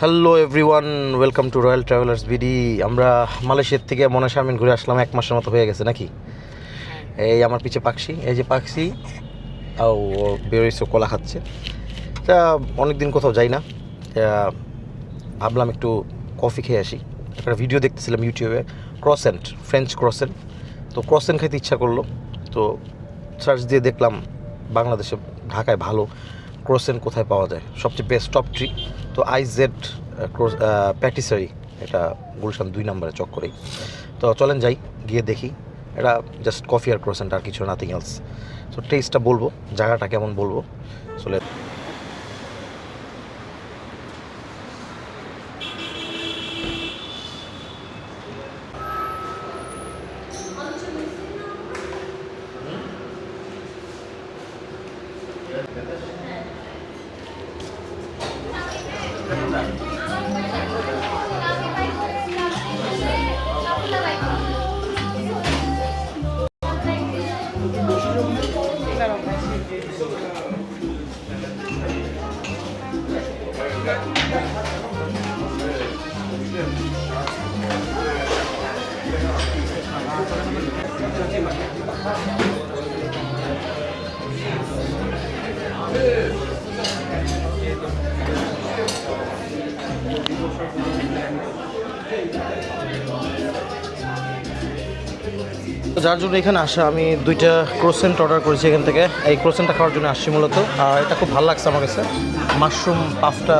Hello everyone welcome to royal travellers BD আমরা মালয়েশিয়ার থেকে মনে শারমিন ঘুরে আসলাম এক মাসের মতো হয়ে গেছে নাকি? এই আমার পিছে পাখি এই যে পাখি ও বেরোইছে কলা খাচ্ছে। তা অনেক দিন কোথাও যাই না। ভাবলাম একটু কফি খেয়ে আসি। একটা ভিডিও দেখতেছিলাম ইউটিউবে ক্রসেন্ট ফ্রেঞ্চ ক্রসেন্ট তো ক্রসেন্ট খেতে ইচ্ছা করল। তো সার্চ দিয়ে দেখলাম বাংলাদেশে ঢাকায় ভালো ক্রোসেন কোথায় পাওয়া যায়? সবচেয়ে বেস্ট টপ ট্রি তো আই জেড প্যাটিসারি এটা গুলশান দুই নম্বরে চক করেই। তো চলেন যাই, গিয়ে দেখি। এটা জাস্ট কফি আর ক্রোসেন্ট আর কিছু নাথিং এলস তো টেস্টটা বলব, জায়গাটা কেমন বলব। চলে তো যার জন্য এখানে আসা আমি দুইটা ক্রোসেন্ট অর্ডার করেছি এখান থেকে। এই ক্রোসেন্টটা খাওয়ার জন্য আসছি মূলত। আর এটা খুব ভালো লাগছে আমার কাছে। মাশরুম পাফটা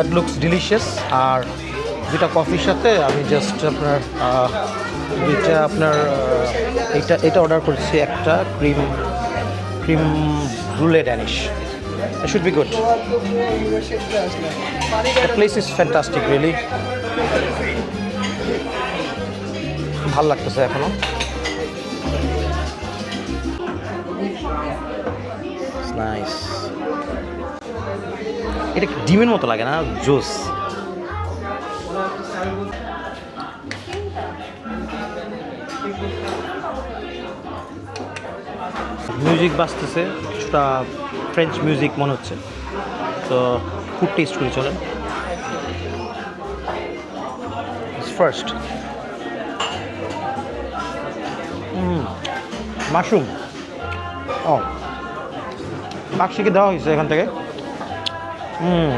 ইট লুকস ডিলিশিয়াস আর দুইটা কফির সাথে আমি জাস্ট আপনার দুইটা আপনার এটা এটা অর্ডার করেছি একটা cream cream রুলে Danish be good. The place is fantastic, really. ভালো লাগতেছে এখনও। এটা ডিমের মতো লাগে না? জুস। মিউজিক বাজতেছে, কিছুটা ফ্রেঞ্চ মিউজিক মনে হচ্ছে। তো ফুড টেস্ট করে চলেন ফার্স্ট মাশরুম ও পাকশিকে দেওয়া হয়েছে এখান থেকে? হুম।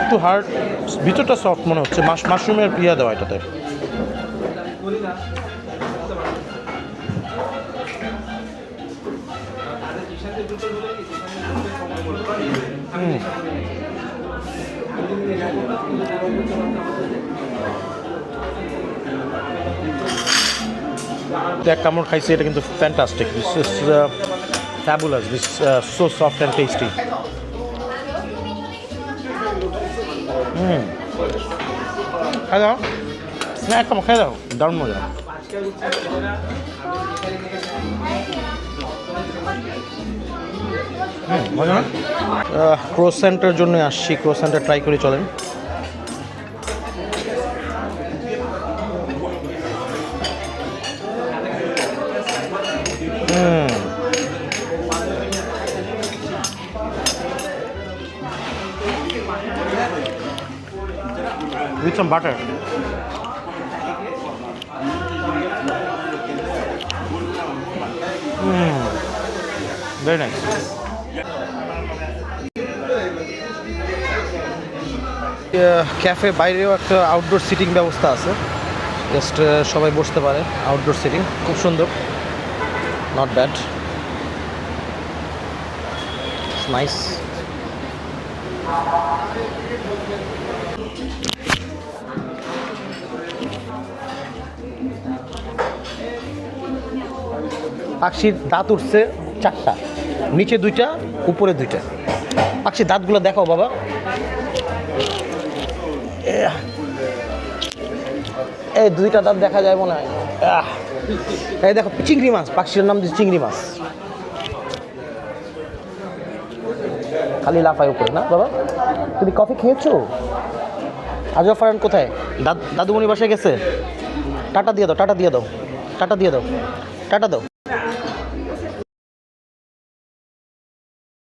একটু হার্ড ভিতরটা সফট মনে হচ্ছে। মাশ মাশরুমের ইয়া দেওয়া এটাতে। হুম। এক কামড় খাইছি, এটা কিন্তু fantastic this is fabulous this so soft and tasty hmm খাই দাও না এক কামড় খাই দাও দারুণ মজা। না ক্রোসেন্টের জন্য আসছি। ক্রোসেন্টটা ট্রাই করে, চলেন। With some butter. Mm. Very nice. Cafe বাইরেও একটা আউটডোর সিটিং ব্যবস্থা আছে জাস্ট সবাই বসতে পারে আউটডোর সিটিং খুব সুন্দর নট ব্যাড নাইস পাখির দাঁত উঠছে চারটা, নিচে দুইটা, উপরে দুইটা। পাখির দাঁতগুলো দেখো বাবা। এই দুইটা দাঁত দেখা যায় মনে হয়। দেখো, চিংড়ি মাছ, পাখির নাম দিচ্ছে চিংড়ি মাছ। খালি লাফায় উপরে, না বাবা? তুমি কফি খেয়েছো? আজও ফারান কোথায়? দাদ, দাদুমণি বাসায় গেছে? টাটা দিয়ে দাও, টাটা দিয়ে দাও, টাটা দিয়ে দাও, টাটা দাও।